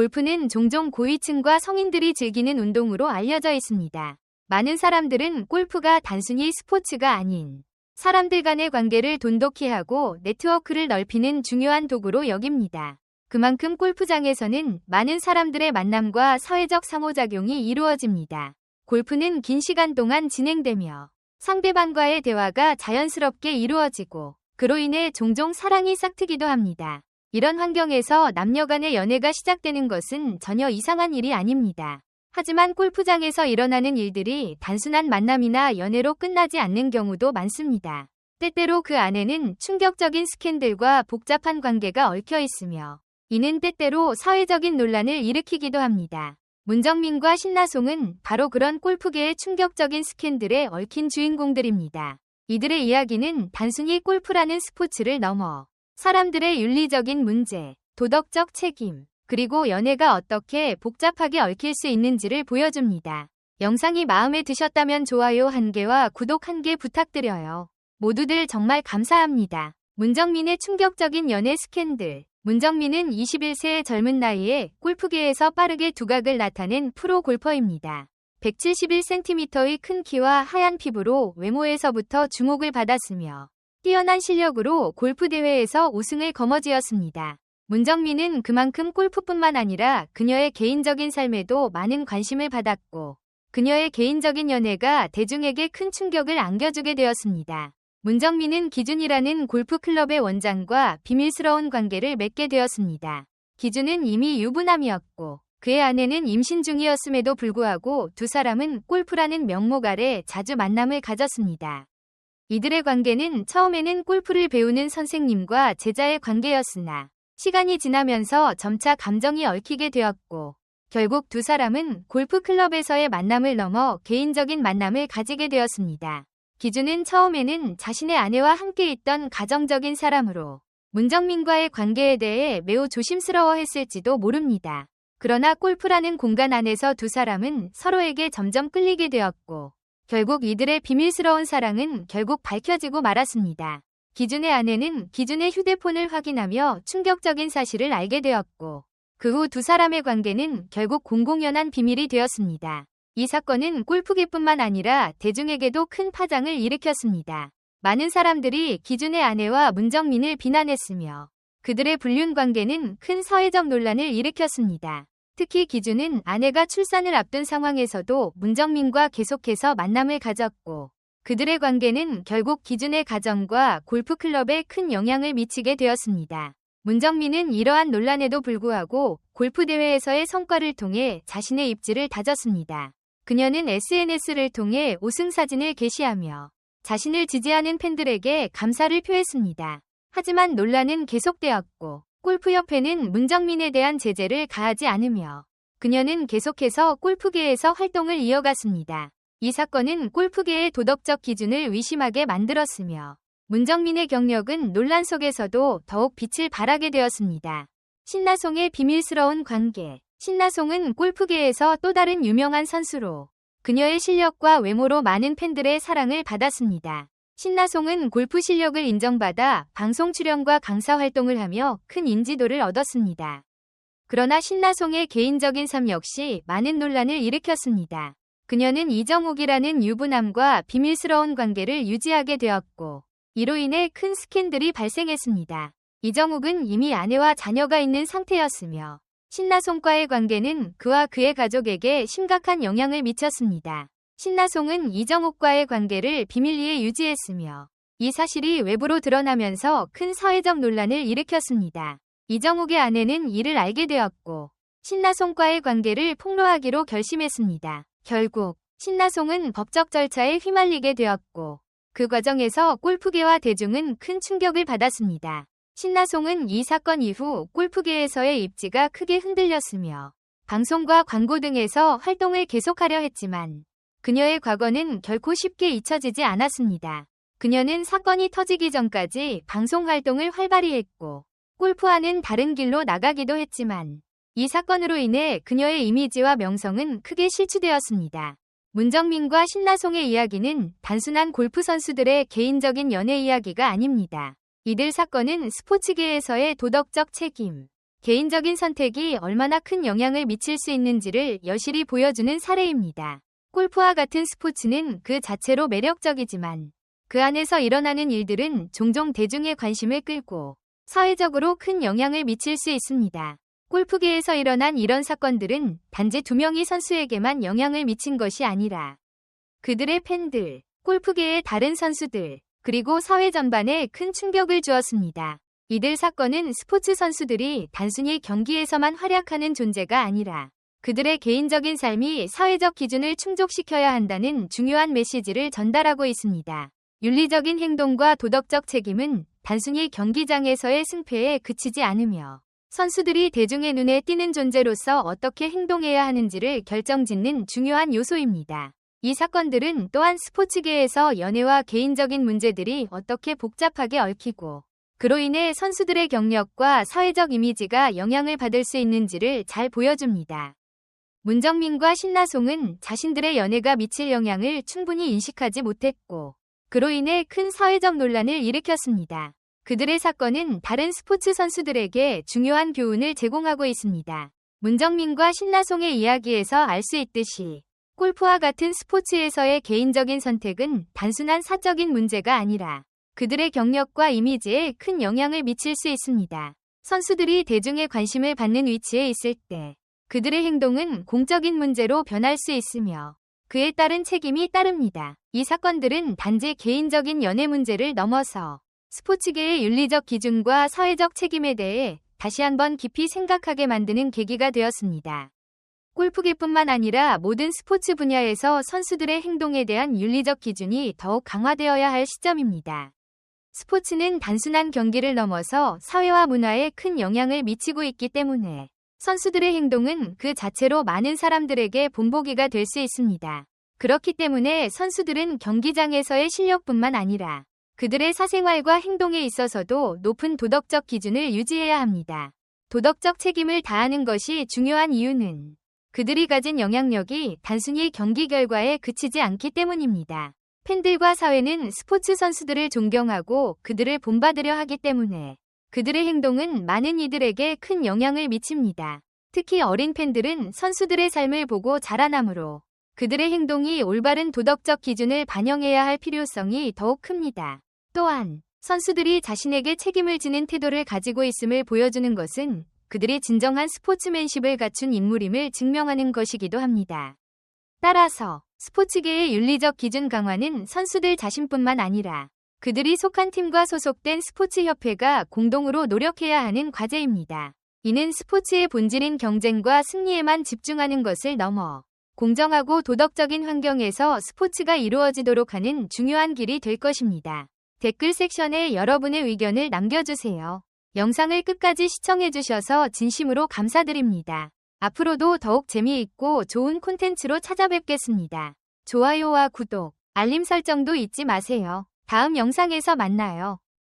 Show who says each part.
Speaker 1: 골프는 종종 고위층과 성인들이 즐기는 운동으로 알려져 있습니다. 많은 사람들은 골프가 단순히 스포츠가 아닌 사람들 간의 관계를 돈독히 하고 네트워크를 넓히는 중요한 도구로 여깁니다. 그만큼 골프장에서는 많은 사람들의 만남과 사회적 상호작용이 이루어집니다. 골프는 긴 시간 동안 진행되며 상대방과의 대화가 자연스럽게 이루어지고 그로 인해 종종 사랑이 싹트기도 합니다. 이런 환경에서 남녀 간의 연애가 시작되는 것은 전혀 이상한 일이 아닙니다. 하지만 골프장에서 일어나는 일들이 단순한 만남이나 연애로 끝나지 않는 경우도 많습니다. 때때로 그 안에는 충격적인 스캔들과 복잡한 관계가 얽혀 있으며 이는 때때로 사회적인 논란을 일으키기도 합니다. 문정민과 신나송은 바로 그런 골프계의 충격적인 스캔들에 얽힌 주인공들입니다. 이들의 이야기는 단순히 골프라는 스포츠를 넘어 사람들의 윤리적인 문제, 도덕적 책임, 그리고 연애가 어떻게 복잡하게 얽힐 수 있는지를 보여줍니다. 영상이 마음에 드셨다면 좋아요 한 개와 구독 한 개 부탁드려요. 모두들 정말 감사합니다. 문정민의 충격적인 연애 스캔들. 문정민은 21세의 젊은 나이에 골프계에서 빠르게 두각을 나타낸 프로 골퍼입니다. 171cm의 큰 키와 하얀 피부로 외모에서부터 주목을 받았으며 뛰어난 실력으로 골프 대회에서 우승을 거머쥐었습니다. 문정민은 그만큼 골프뿐만 아니라 그녀의 개인적인 삶에도 많은 관심을 받았고 그녀의 개인적인 연애가 대중에게 큰 충격을 안겨주게 되었습니다. 문정민은 기준이라는 골프 클럽의 원장과 비밀스러운 관계를 맺게 되었습니다. 기준은 이미 유부남이었고 그의 아내는 임신 중이었음에도 불구하고 두 사람은 골프라는 명목 아래 자주 만남을 가졌습니다. 이들의 관계는 처음에는 골프를 배우는 선생님과 제자의 관계였으나 시간이 지나면서 점차 감정이 얽히게 되었고 결국 두 사람은 골프 클럽에서의 만남을 넘어 개인적인 만남을 가지게 되었습니다. 기준은 처음에는 자신의 아내와 함께 있던 가정적인 사람으로 문정민과의 관계에 대해 매우 조심스러워 했을지도 모릅니다. 그러나 골프라는 공간 안에서 두 사람은 서로에게 점점 끌리게 되었고 결국 이들의 비밀스러운 사랑은 결국 밝혀지고 말았습니다. 기준의 아내는 기준의 휴대폰을 확인하며 충격적인 사실을 알게 되었고 그 후 두 사람의 관계는 결국 공공연한 비밀이 되었습니다. 이 사건은 골프계뿐만 아니라 대중에게도 큰 파장을 일으켰습니다. 많은 사람들이 기준의 아내와 문정민을 비난했으며 그들의 불륜 관계는 큰 사회적 논란을 일으켰습니다. 특히 기준은 아내가 출산을 앞둔 상황에서도 문정민과 계속해서 만남을 가졌고 그들의 관계는 결국 기준의 가정과 골프클럽에 큰 영향을 미치게 되었습니다. 문정민은 이러한 논란에도 불구하고 골프대회에서의 성과를 통해 자신의 입지를 다졌습니다. 그녀는 SNS를 통해 우승 사진을 게시하며 자신을 지지하는 팬들에게 감사를 표했습니다. 하지만 논란은 계속되었고 골프협회는 문정민에 대한 제재를 가하지 않으며 그녀는 계속해서 골프계에서 활동을 이어갔습니다. 이 사건은 골프계의 도덕적 기준을 위심하게 만들었으며 문정민의 경력은 논란 속에서도 더욱 빛을 발하게 되었습니다. 신나송의 비밀스러운 관계 신나송은 골프계에서 또 다른 유명한 선수로 그녀의 실력과 외모로 많은 팬들의 사랑을 받았습니다. 신나송은 골프 실력을 인정받아 방송 출연과 강사 활동을 하며 큰 인지도를 얻었습니다. 그러나 신나송의 개인적인 삶 역시 많은 논란을 일으켰습니다. 그녀는 이정욱이라는 유부남과 비밀스러운 관계를 유지하게 되었고 이로 인해 큰 스캔들이 발생했습니다. 이정욱은 이미 아내와 자녀가 있는 상태였으며 신나송과의 관계는 그와 그의 가족에게 심각한 영향을 미쳤습니다. 신나송은 이정욱과의 관계를 비밀리에 유지했으며 이 사실이 외부로 드러나면서 큰 사회적 논란을 일으켰습니다. 이정욱의 아내는 이를 알게 되었고 신나송과의 관계를 폭로하기로 결심했습니다. 결국 신나송은 법적 절차에 휘말리게 되었고 그 과정에서 골프계와 대중은 큰 충격을 받았습니다. 신나송은 이 사건 이후 골프계에서의 입지가 크게 흔들렸으며 방송과 광고 등에서 활동을 계속하려 했지만 그녀의 과거는 결코 쉽게 잊혀지지 않았습니다. 그녀는 사건이 터지기 전까지 방송 활동을 활발히 했고 골프와는 다른 길로 나가기도 했지만 이 사건으로 인해 그녀의 이미지와 명성은 크게 실추되었습니다. 문정민과 신나송의 이야기는 단순한 골프 선수들의 개인적인 연애 이야기가 아닙니다. 이들 사건은 스포츠계에서의 도덕적 책임, 개인적인 선택이 얼마나 큰 영향을 미칠 수 있는지를 여실히 보여주는 사례입니다. 골프와 같은 스포츠는 그 자체로 매력적이지만 그 안에서 일어나는 일들은 종종 대중의 관심을 끌고 사회적으로 큰 영향을 미칠 수 있습니다. 골프계에서 일어난 이런 사건들은 단지 두 명의 선수에게만 영향을 미친 것이 아니라 그들의 팬들, 골프계의 다른 선수들, 그리고 사회 전반에 큰 충격을 주었습니다. 이들 사건은 스포츠 선수들이 단순히 경기에서만 활약하는 존재가 아니라 그들의 개인적인 삶이 사회적 기준을 충족시켜야 한다는 중요한 메시지를 전달하고 있습니다. 윤리적인 행동과 도덕적 책임은 단순히 경기장에서의 승패에 그치지 않으며 선수들이 대중의 눈에 띄는 존재로서 어떻게 행동해야 하는지를 결정짓는 중요한 요소입니다. 이 사건들은 또한 스포츠계에서 연애와 개인적인 문제들이 어떻게 복잡하게 얽히고 그로 인해 선수들의 경력과 사회적 이미지가 영향을 받을 수 있는지를 잘 보여줍니다. 문정민과 신나송은 자신들의 연애가 미칠 영향을 충분히 인식하지 못했고 그로 인해 큰 사회적 논란을 일으켰습니다. 그들의 사건은 다른 스포츠 선수들에게 중요한 교훈을 제공하고 있습니다. 문정민과 신나송의 이야기에서 알 수 있듯이 골프와 같은 스포츠에서의 개인적인 선택은 단순한 사적인 문제가 아니라 그들의 경력과 이미지에 큰 영향을 미칠 수 있습니다. 선수들이 대중의 관심을 받는 위치에 있을 때 그들의 행동은 공적인 문제로 변할 수 있으며 그에 따른 책임이 따릅니다. 이 사건들은 단지 개인적인 연애 문제를 넘어서 스포츠계의 윤리적 기준과 사회적 책임에 대해 다시 한번 깊이 생각하게 만드는 계기가 되었습니다. 골프계뿐만 아니라 모든 스포츠 분야에서 선수들의 행동에 대한 윤리적 기준이 더욱 강화되어야 할 시점입니다. 스포츠는 단순한 경기를 넘어서 사회와 문화에 큰 영향을 미치고 있기 때문에 선수들의 행동은 그 자체로 많은 사람들에게 본보기가 될 수 있습니다. 그렇기 때문에 선수들은 경기장에서의 실력뿐만 아니라 그들의 사생활과 행동에 있어서도 높은 도덕적 기준을 유지해야 합니다. 도덕적 책임을 다하는 것이 중요한 이유는 그들이 가진 영향력이 단순히 경기 결과에 그치지 않기 때문입니다. 팬들과 사회는 스포츠 선수들을 존경하고 그들을 본받으려 하기 때문에 그들의 행동은 많은 이들에게 큰 영향을 미칩니다. 특히 어린 팬들은 선수들의 삶을 보고 자라나므로 그들의 행동이 올바른 도덕적 기준을 반영해야 할 필요성이 더욱 큽니다. 또한 선수들이 자신에게 책임을 지는 태도를 가지고 있음을 보여주는 것은 그들이 진정한 스포츠맨십을 갖춘 인물임을 증명하는 것이기도 합니다. 따라서 스포츠계의 윤리적 기준 강화는 선수들 자신뿐만 아니라 그들이 속한 팀과 소속된 스포츠협회가 공동으로 노력해야 하는 과제입니다. 이는 스포츠의 본질인 경쟁과 승리에만 집중하는 것을 넘어 공정하고 도덕적인 환경에서 스포츠가 이루어지도록 하는 중요한 길이 될 것입니다. 댓글 섹션에 여러분의 의견을 남겨주세요. 영상을 끝까지 시청해주셔서 진심으로 감사드립니다. 앞으로도 더욱 재미있고 좋은 콘텐츠로 찾아뵙겠습니다. 좋아요와 구독, 알림 설정도 잊지 마세요. 다음 영상에서 만나요.